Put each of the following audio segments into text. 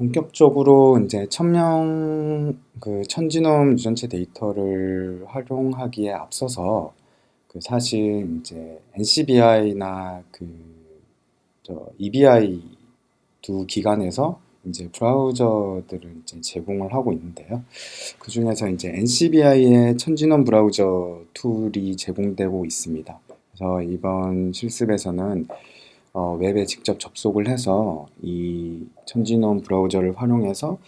본격적으로 이제 천명 그 천지놈 유전체 데이터를 활용하기에 앞서서 그 사실 이제 NCBI나 그저 EBI 두 기관에서 이제 브라우저들을 이제 제공을 하고 있는데요. 그 중에서 이제 NCBI의 천지놈 브라우저 툴이 제공되고 있습니다. 그래서 이번 실습에서는 어, 웹에 직접 접속을 해서 이 천지놈 브라우저를 활용해서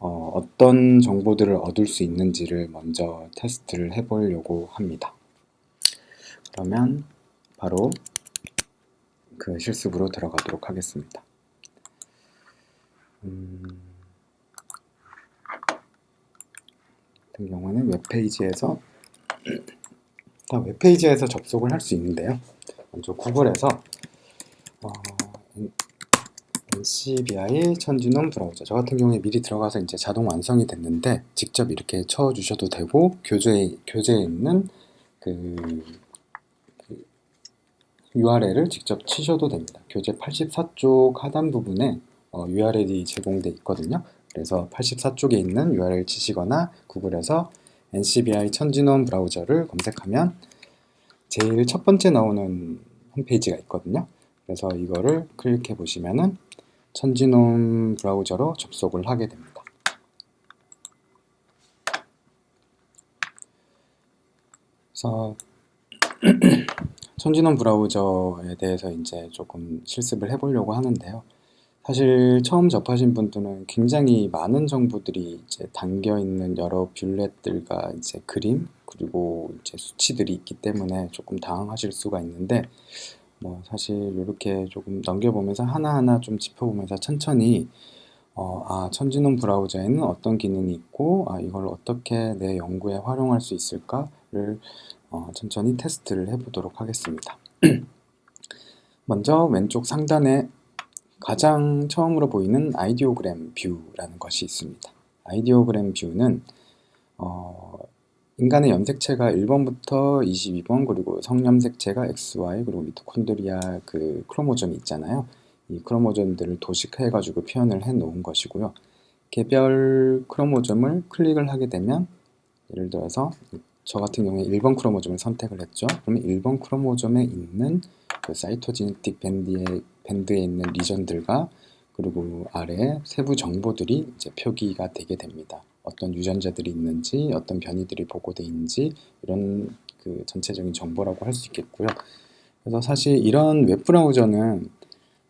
어, 어떤 정보들을 얻을 수 있는지를 먼저 테스트를 해보려고 합니다. 그러면 바로 그 실습으로 들어가도록 하겠습니다. 음, 같은 경우는 웹페이지에서 웹페이지에서 접속을 할 수 있는데요. 먼저 구글에서 어, NCBI 천지놈 브라우저 저 같은 경우에 미리 들어가서 이제 자동 완성이 됐는데 직접 이렇게 쳐 주셔도 되고 교재에 교재에 있는 그, 그 URL을 직접 치셔도 됩니다. 교재 84쪽 하단 부분에 어, URL이 제공돼 있거든요. 그래서 84쪽에 있는 URL 치시거나 구글에서 NCBI 천지놈 브라우저를 검색하면 제일 첫 번째 나오는 홈페이지가 있거든요. 그래서 이거를 클릭해 보시면은 천지놈 브라우저로 접속을 하게 됩니다. 그래서 천지놈 브라우저에 대해서 이제 조금 실습을 해보려고 하는데요. 사실 처음 접하신 분들은 굉장히 많은 정보들이 이제 담겨 있는 여러 뷰렛들과 이제 그림 그리고 이제 수치들이 있기 때문에 조금 당황하실 수가 있는데 뭐 사실 이렇게 조금 넘겨보면서 하나하나 좀 짚어보면서 천천히 어, 아, 천지놈 브라우저에는 어떤 기능이 있고 아, 이걸 어떻게 내 연구에 활용할 수 있을까를 어, 천천히 테스트를 해보도록 하겠습니다. 먼저 왼쪽 상단에 가장 처음으로 보이는 아이디오그램 뷰라는 것이 있습니다. 아이디오그램 뷰는 어, 인간의 염색체가 1번부터 22번 그리고 성염색체가 XY 그리고 미토콘드리아 그 크로모점이 있잖아요. 이 크로모점들을 도식해 가지고 표현을 해 놓은 것이고요. 개별 크로모점을 클릭을 하게 되면 예를 들어서 저 같은 경우에 1번 크로모점을 선택을 했죠. 그러면 1번 크로모점에 있는 그 사이토지네틱 밴드에, 밴드에 있는 리전들과 그리고 아래 세부 정보들이 이제 표기가 되게 됩니다. 어떤 유전자들이 있는지, 어떤 변이들이 보고돼 있는지 이런 그 전체적인 정보라고 할 수 있겠고요. 그래서 사실 이런 웹 브라우저는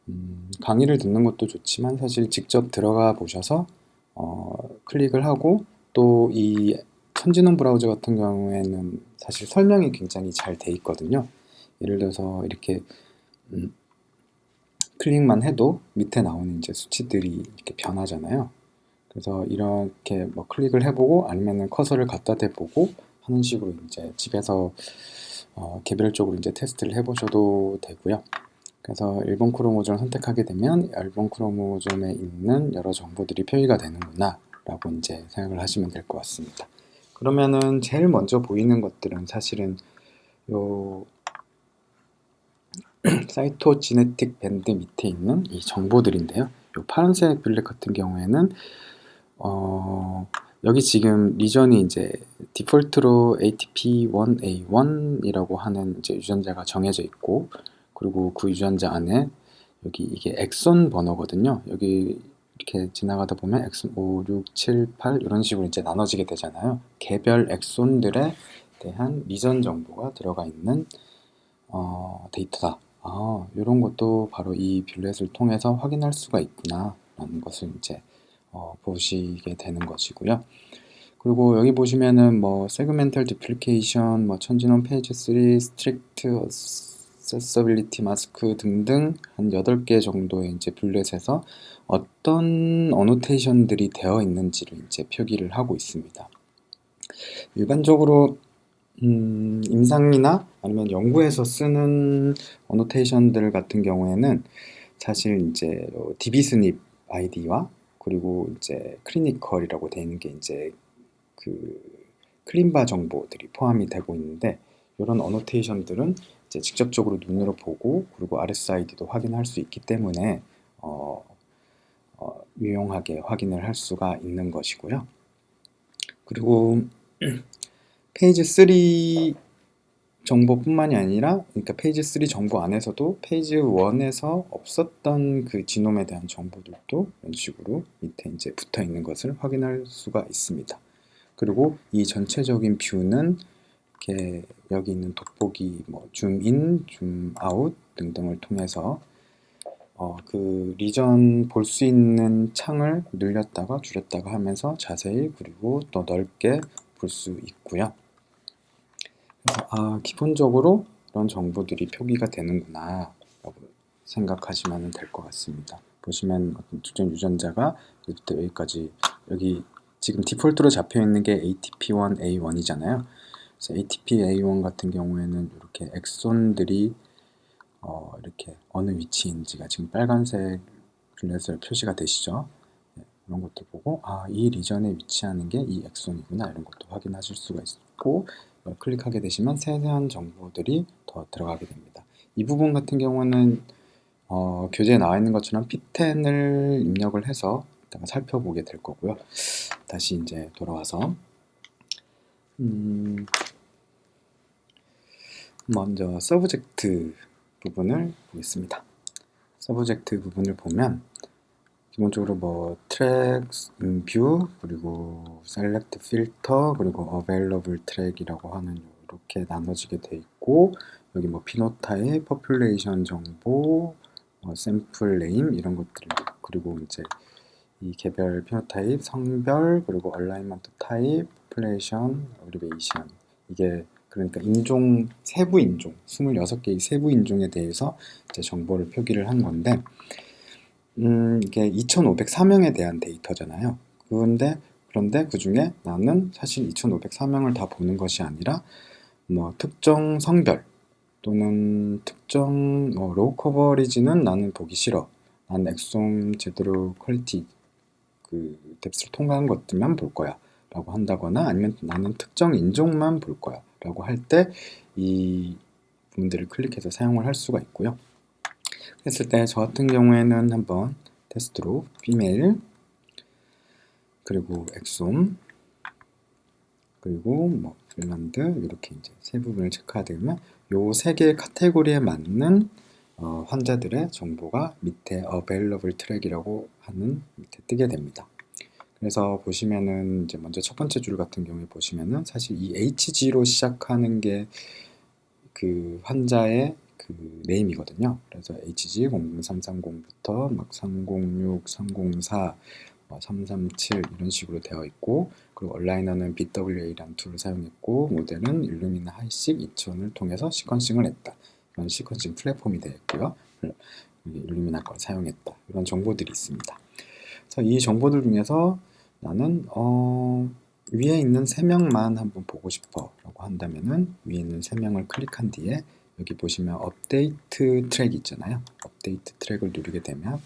음, 강의를 듣는 것도 좋지만 사실 직접 들어가 보셔서 어, 클릭을 하고 또 이 천지능 브라우저 같은 경우에는 사실 설명이 굉장히 잘 돼 있거든요. 예를 들어서 이렇게 음, 클릭만 해도 밑에 나오는 이제 수치들이 이렇게 변하잖아요. 그래서 이렇게 뭐 클릭을 해보고 아니면은 커서를 갖다 대보고 하는 식으로 이제 집에서 어, 개별적으로 이제 테스트를 해보셔도 되고요. 그래서 1번 크로모점을 선택하게 되면 1번 크로모점에 있는 여러 정보들이 표기가 되는구나 라고 이제 생각을 하시면 될 것 같습니다. 그러면은 제일 먼저 보이는 것들은 사실은 요 사이토지네틱 밴드 밑에 있는 이 정보들인데요. 요 파란색 블랙 같은 경우에는 어, 여기 지금 리전이 이제 디폴트로 ATP1A1이라고 하는 이제 유전자가 정해져 있고 그리고 그 유전자 안에 여기 이게 엑손 번호거든요. 여기 이렇게 지나가다 보면 엑손 5, 6, 7, 8 이런 식으로 이제 나눠지게 되잖아요. 개별 엑손들에 대한 리전 정보가 들어가 있는 어, 데이터다. 아, 이런 것도 바로 이 뷰렛을 통해서 확인할 수가 있구나 라는 것을 이제 어, 보시게 되는 것이고요. 그리고 여기 보시면은 뭐 세그멘탈 디플리케이션, 뭐 천진원 페이지 3, 스트릭트 어세서빌리티 마스크 등등 한 8개 정도의 이제 뷰렛에서 어떤 어노테이션들이 되어 있는지를 이제 표기를 하고 있습니다. 일반적으로 음, 임상이나 아니면 연구에서 쓰는 어노테이션들 같은 경우에는 사실 이제 디비스닙 아이디와 그리고 이제 클리니컬이라고 되어 있는 게 이제 그 클린바 정보들이 포함이 되고 있는데 이런 어노테이션들은 이제 직접적으로 눈으로 보고 그리고 RSID도 확인할 수 있기 때문에 어, 어, 유용하게 확인을 할 수가 있는 것이고요. 그리고 페이지 3 정보뿐만이 아니라 그러니까 페이지 3 정보 안에서도 페이지 1에서 없었던 그 지놈에 대한 정보들도 이런 식으로 밑에 이제 붙어 있는 것을 확인할 수가 있습니다. 그리고 이 전체적인 뷰는 이렇게 여기 있는 돋보기 뭐 줌인, 줌아웃 등등을 통해서 어, 그 리전 볼 수 있는 창을 늘렸다가 줄였다가 하면서 자세히 그리고 더 넓게 볼 수 있고요. 아, 기본적으로 이런 정보들이 표기가 되는구나 라고 생각하시면 될 것 같습니다. 보시면 어떤 특정 유전자가 여기부터 여기까지 여기 지금 디폴트로 잡혀 있는 게 ATP1A1이잖아요. 그래서 ATP-A1 같은 경우에는 이렇게 엑손들이 어, 이렇게 어느 위치인지가 지금 빨간색 블렛으로 표시가 되시죠. 네, 이런 것도 보고 아, 이 리전에 위치하는 게 이 엑손이구나 이런 것도 확인하실 수가 있고 클릭하게 되시면 세세한 정보들이 더 들어가게 됩니다. 이 부분 같은 경우는 어, 교재에 나와 있는 것처럼 P10을 입력을 해서 살펴보게 될 거고요. 다시 이제 돌아와서 음, 먼저 서브젝트 부분을 보겠습니다. 서브젝트 부분을 보면 기본적으로 뭐 트랙, 뷰, 그리고 셀렉트 필터, 그리고 어베일러블 트랙이라고 하는 이렇게 나눠지게 돼 있고 여기 뭐 피노타입, 퍼퓰레이션 정보, 뭐 샘플 네임 이런 것들 그리고 이제 이 개별 피노타입, 성별, 그리고 얼라이먼트 타입, 퍼퓰레이션, 어리베이션 이게 그러니까 인종, 세부 인종, 26개의 세부 인종에 대해서 이제 정보를 표기를 한 건데, 음, 이게 2,504명에 대한 데이터잖아요. 그런데, 그런데 그 중에 나는 사실 2,504명을 다 보는 것이 아니라, 뭐, 특정 성별, 또는 특정, 뭐, 로우 커버리지는 나는 보기 싫어. 난 엑솜 제대로 퀄리티, 그, 뎁스를 통과한 것들만 볼 거야. 라고 한다거나 아니면 나는 특정 인종만 볼 거야. 라고 할 때 이 부분들을 클릭해서 사용을 할 수가 있고요. 했을 때 저 같은 경우에는 한번 테스트로 비메일 그리고 엑솜 그리고 뭐 핀란드 이렇게 이제 세 부분을 체크하게 되면 요 세 개의 카테고리에 맞는 어, 환자들의 정보가 밑에 available 트랙이라고 하는 밑에 뜨게 됩니다. 그래서 보시면은 이제 먼저 첫 번째 줄 같은 경우에 보시면은 사실 이 HG로 시작하는 게 그 환자의 그 네임이거든요. 그래서 HG 00330부터 막 306, 304, 337 이런 식으로 되어 있고 그리고 얼라이너는 BWA라는 툴을 사용했고 모델은 일루미나 하이식 2000을 통해서 시퀀싱을 했다. 이런 시퀀싱 플랫폼이 되어 있고요. 일루미나 걸 사용했다. 이런 정보들이 있습니다. 그래서 이 정보들 중에서 나는 어, 위에 있는 세 명만 한번 보고 싶어 라고 한다면은 위에 있는 세 명을 클릭한 뒤에 여기 보시면 업데이트 트랙 있잖아요 업데이트 트랙을 누르게 되면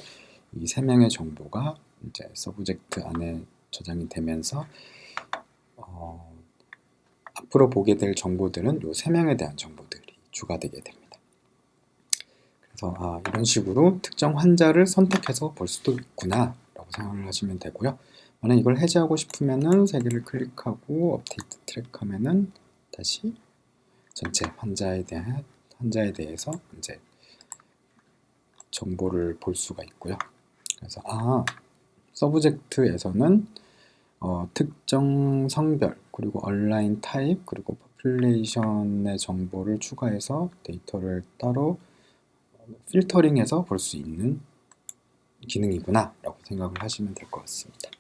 이세 명의 정보가 이제 서브젝트 안에 저장이 되면서 어, 앞으로 보게 될 정보들은 이세 명에 대한 정보들이 추가되게 됩니다. 그래서 아, 이런 식으로 특정 환자를 선택해서 볼 수도 있구나 라고 생각을 하시면 되고요. 만약 이걸 해제하고 싶으면은 세 개를 클릭하고 업데이트 트랙 하면은 다시 전체 환자에 대한 환자에 대해서 이제 정보를 볼 수가 있고요. 그래서 아 서브젝트에서는 어, 특정 성별 그리고 온라인 타입 그리고 포퓰레이션의 정보를 추가해서 데이터를 따로 필터링해서 볼 수 있는 기능이구나 라고 생각을 하시면 될 것 같습니다.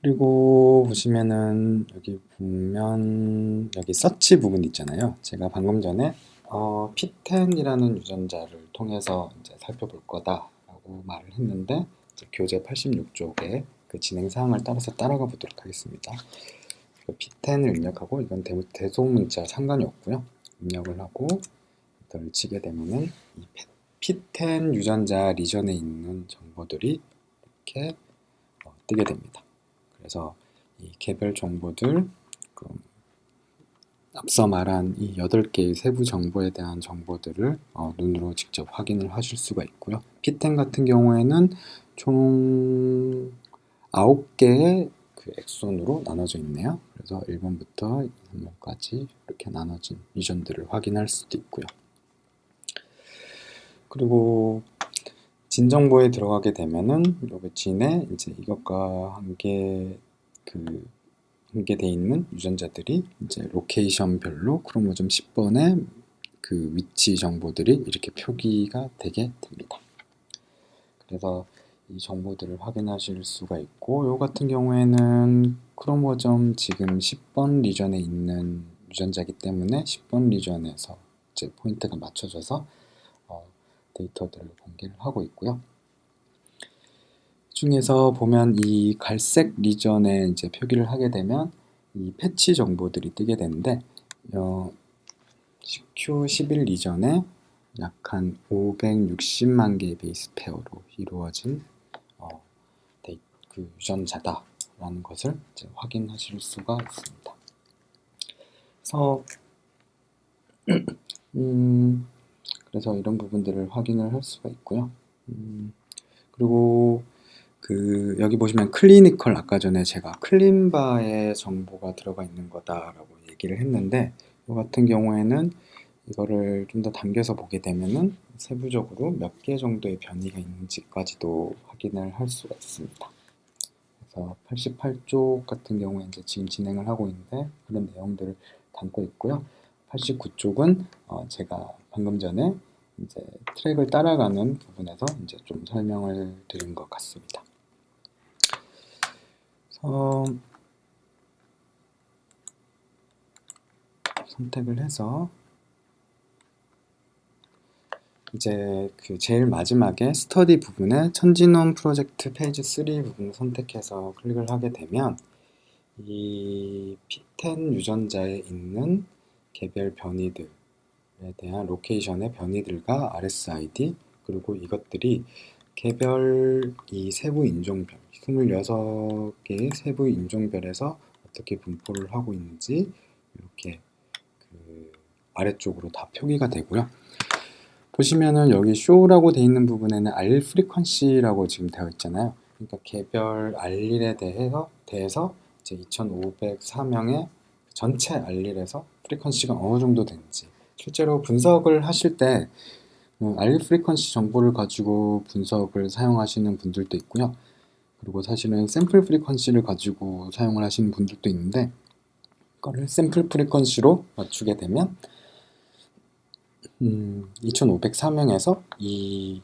그리고 보시면은 여기 보면 여기 서치 부분 있잖아요. 제가 방금 전에 어, P10이라는 유전자를 통해서 이제 살펴볼 거다 라고 말을 했는데 교재 86쪽에 그 진행 사항을 따라서 따라가 보도록 하겠습니다. P10을 입력하고 이건 대, 대송 문자 상관이 없고요. 입력을 하고 엔터를 치게 되면은 이 P10 유전자 리전에 있는 정보들이 이렇게 어, 뜨게 됩니다. 그래서 이 개별 정보들 앞서 말한 이 8개의 세부 정보에 대한 정보들을 어, 눈으로 직접 확인을 하실 수가 있고요. 피텐 같은 경우에는 총 9개의 그 엑손으로 나눠져 있네요. 그래서 1번부터 3번까지 이렇게 나눠진 미션들을 확인할 수도 있고요. 그리고 진 정보에 들어가게 되면은 여기 진에 이제 이것과 함께 그 함께 돼 있는 유전자들이 이제 로케이션별로 크로모좀 10번의 그 위치 정보들이 이렇게 표기가 되게 됩니다. 그래서 이 정보들을 확인하실 수가 있고 요 같은 경우에는 크로모점 지금 10번 리전에 있는 유전자이기 때문에 10번 리전에서 이제 포인트가 맞춰져서 어, 데이터들을 공개를 하고 있고요. 중에서 보면 이 갈색 리전에 이제 표기를 하게 되면 이 패치 정보들이 뜨게 되는데 어, Q11 리전에 약 한 560만 개의 베이스 페어로 이루어진 어, 데이, 그 유전자다라는 것을 이제 확인하실 수가 있습니다. 그래서 음, 그래서 이런 부분들을 확인을 할 수가 있고요. 음, 그리고 그 여기 보시면 클리니컬 아까 전에 제가 클린바의 정보가 들어가 있는 거다라고 얘기를 했는데 이 같은 경우에는 이거를 좀더 당겨서 보게 되면은 세부적으로 몇 개 정도의 변이가 있는지까지도 확인을 할 수가 있습니다. 그래서 88쪽 같은 경우에 이제 지금 진행을 하고 있는데 그런 내용들을 담고 있고요. 89쪽은 어 제가 방금 전에 이제 트랙을 따라가는 부분에서 이제 좀 설명을 드린 것 같습니다. 어, 선택을 해서 이제 그 제일 마지막에 스터디 부분에 천지놈 프로젝트 페이지 3 부분을 선택해서 클릭을 하게 되면 이 P10 유전자에 있는 개별 변이들에 대한 로케이션의 변이들과 RSID 그리고 이것들이 개별 이 세부 인종별 26개의 세부 인종별에서 어떻게 분포를 하고 있는지 이렇게 그 아래쪽으로 다 표기가 되고요. 보시면은 여기 쇼라고 되어 있는 부분에는 알릴 프리퀀시라고 지금 되어 있잖아요. 그러니까 개별 알릴에 대해서 대해서 이제 2,504명의 전체 알릴에서 프리퀀시가 어느 정도 되는지 실제로 분석을 하실 때 음, 알릴 프리퀀시 정보를 가지고 분석을 사용하시는 분들도 있고요. 그리고 사실은 샘플 프리퀀시를 가지고 사용을 하시는 분들도 있는데 그거를 샘플 프리퀀시로 맞추게 되면 음, 2504명에서 이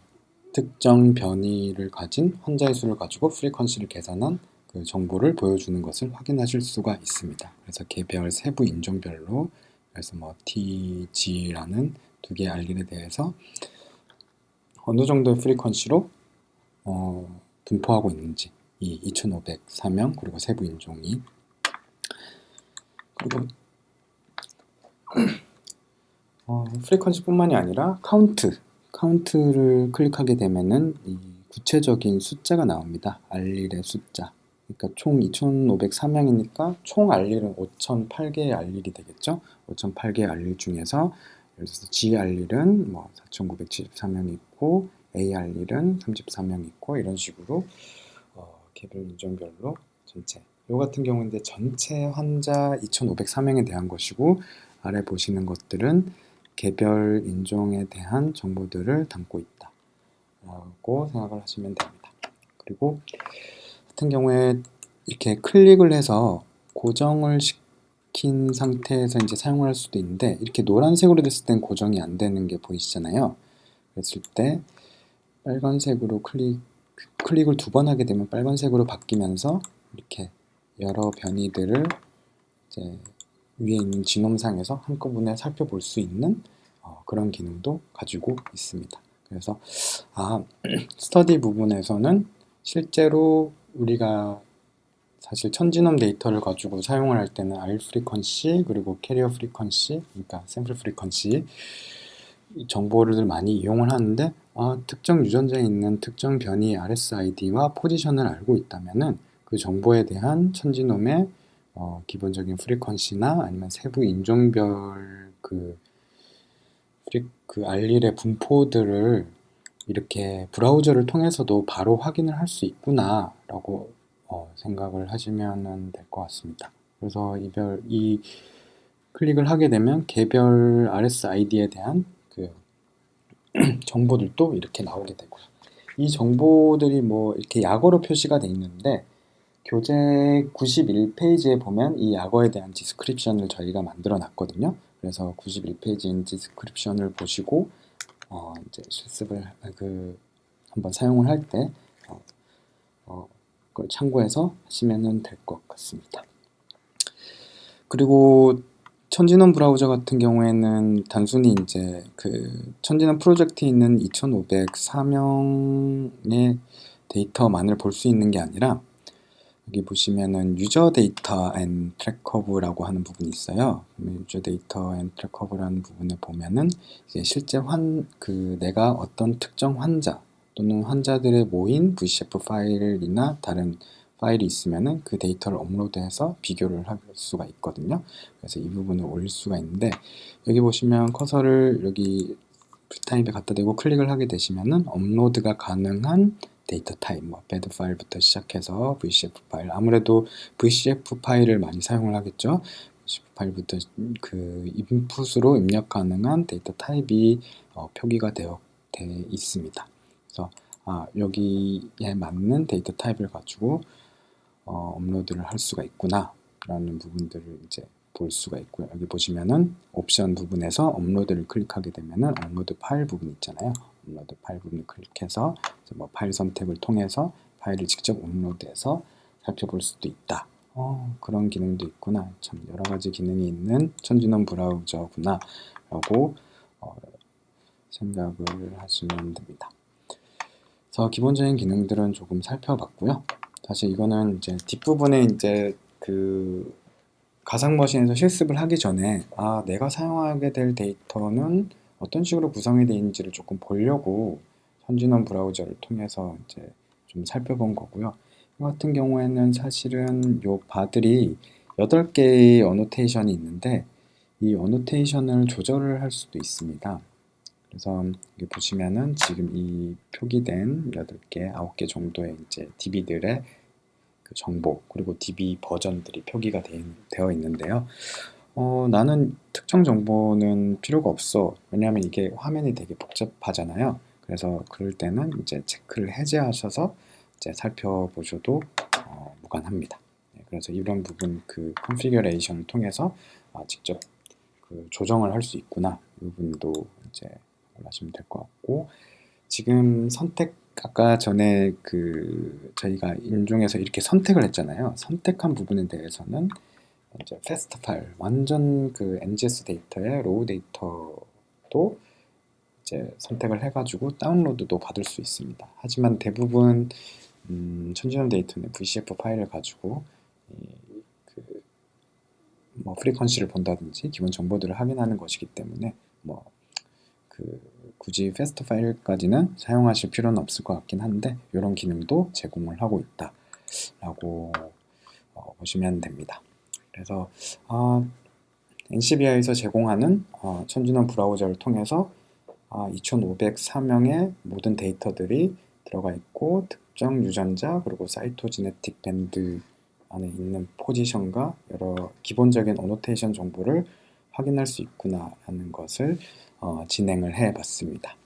특정 변이를 가진 환자의 수를 가지고 프리퀀시를 계산한 그 정보를 보여주는 것을 확인하실 수가 있습니다. 그래서 개별 세부 인종별로 그래서 뭐 TG라는 두 개의 알릴에 대해서 어느 정도의 프리퀀시로 어, 분포하고 있는지 이 2504명 그리고 세부 인종이 그리고 어, 프리퀀시뿐만이 아니라 카운트 카운트를 클릭하게 되면은 이 구체적인 숫자가 나옵니다. 알릴의 숫자. 그러니까 총 2,504명이니까 총 알릴은 5,008개의 알릴이 되겠죠. 5,008개의 알릴 중에서 예를 들어서 G 알릴은 뭐 4,974명이 있고 A 알릴은 34명 있고 이런 식으로 어, 개별 인종별로 전체. 요 같은 경우인데 전체 환자 2,504명에 대한 것이고 아래 보시는 것들은 개별 인종에 대한 정보들을 담고 있다. 라고 생각을 하시면 됩니다. 그리고 같은 경우에 이렇게 클릭을 해서 고정을 시 킨 상태에서 이제 사용을 할 수도 있는데 이렇게 노란색으로 됐을 땐 고정이 안 되는 게 보이시잖아요. 그랬을 때 빨간색으로 클릭, 클릭을 두 번 하게 되면 빨간색으로 바뀌면서 이렇게 여러 변이들을 이제 위에 있는 지놈상에서 한꺼번에 살펴볼 수 있는 어, 그런 기능도 가지고 있습니다. 그래서 아 스터디 부분에서는 실제로 우리가 사실 천지놈 데이터를 가지고 사용을 할 때는 R 프리퀀시 그리고 캐리어 프리퀀시 그러니까 샘플 프리퀀시 정보를 많이 이용을 하는데 아, 특정 유전자에 있는 특정 변이 RSID와 포지션을 알고 있다면은 그 정보에 대한 천지놈의 어, 기본적인 프리퀀시나 아니면 세부 인종별 그, 프리, 그 알릴의 분포들을 이렇게 브라우저를 통해서도 바로 확인을 할 수 있구나라고 어, 생각을 하시면 될 것 같습니다. 그래서 이별 이 클릭을 하게 되면 개별 RSID에 대한 그 정보들도 이렇게 나오게 되고요. 이 정보들이 뭐 이렇게 약어로 표시가 돼 있는데 교재 91페이지에 보면 이 약어에 대한 디스크립션을 저희가 만들어 놨거든요. 그래서 91페이지인 디스크립션을 보시고 어 이제 실습을 그 한번 사용을 할때 그걸 참고해서 하시면 될 것 같습니다. 그리고 천진원 브라우저 같은 경우에는 단순히 이제 그 천진원 프로젝트에 있는 2,504명의 데이터만을 볼 수 있는 게 아니라 여기 보시면은 유저 데이터 앤 트랙커브라고 하는 부분이 있어요. 유저 데이터 앤 트랙커브라는 부분에 보면은 이제 실제 환 그 내가 어떤 특정 환자 또는 환자들의 모인 VCF 파일이나 다른 파일이 있으면은 그 데이터를 업로드해서 비교를 할 수가 있거든요. 그래서 이 부분을 올릴 수가 있는데 여기 보시면 커서를 여기 풀타입에 갖다 대고 클릭을 하게 되시면은 업로드가 가능한 데이터 타입, 뭐 배드 파일부터 시작해서 VCF 파일 아무래도 VCF 파일을 많이 사용을 하겠죠. VCF 파일부터 그 인풋으로 입력 가능한 데이터 타입이 어, 표기가 되어 돼 있습니다. 그래서 아, 여기에 맞는 데이터 타입을 가지고 어, 업로드를 할 수가 있구나 라는 부분들을 이제 볼 수가 있고요. 여기 보시면은 옵션 부분에서 업로드를 클릭하게 되면은 업로드 파일 부분 있잖아요. 업로드 파일 부분을 클릭해서 뭐 파일 선택을 통해서 파일을 직접 업로드해서 살펴볼 수도 있다. 어, 그런 기능도 있구나. 참 여러 가지 기능이 있는 천진원 브라우저구나 라고 어, 생각을 하시면 됩니다. 그래서 기본적인 기능들은 조금 살펴봤고요. 사실 이거는 이제 뒷부분에 이제 그 가상 머신에서 실습을 하기 전에 아 내가 사용하게 될 데이터는 어떤 식으로 구성이 되어 있는지를 조금 보려고 선진원 브라우저를 통해서 이제 좀 살펴본 거고요. 이 같은 경우에는 사실은 요 바들이 8개의 어노테이션이 있는데 이 어노테이션을 조절을 할 수도 있습니다. 그래서 여기 보시면은 지금 이 표기된 8개, 9개 정도의 이제 DB들의 그 정보 그리고 DB 버전들이 표기가 되어 있는데요. 어, 나는 특정 정보는 필요가 없어. 왜냐하면 이게 화면이 되게 복잡하잖아요. 그래서 그럴 때는 이제 체크를 해제하셔서 이제 살펴보셔도 어, 무관합니다. 네, 그래서 이런 부분 그 컨피규레이션을 통해서 아, 직접 그 조정을 할 수 있구나. 이 부분도 이제 하시면 될 것 같고 지금 선택 아까 전에 그 저희가 인중에서 이렇게 선택을 했잖아요. 선택한 부분에 대해서는 이제 패스트 파일 완전 그 NGS 데이터의 로우 데이터도 이제 선택을 해가지고 다운로드도 받을 수 있습니다. 하지만 대부분 음, 천지연 데이터는 VCF 파일을 가지고 그뭐 프리퀀시를 본다든지 기본 정보들을 확인하는 것이기 때문에 뭐그 굳이 패스트 파일까지는 사용하실 필요는 없을 것 같긴 한데 이런 기능도 제공을 하고 있다 라고 어, 보시면 됩니다. 그래서 어, NCBI에서 제공하는 어, 천진원 브라우저를 통해서 어, 2504명의 모든 데이터들이 들어가 있고 특정 유전자 그리고 사이토지네틱 밴드 안에 있는 포지션과 여러 기본적인 어노테이션 정보를 확인할 수 있구나 하는 것을 어, 진행을 해 봤습니다.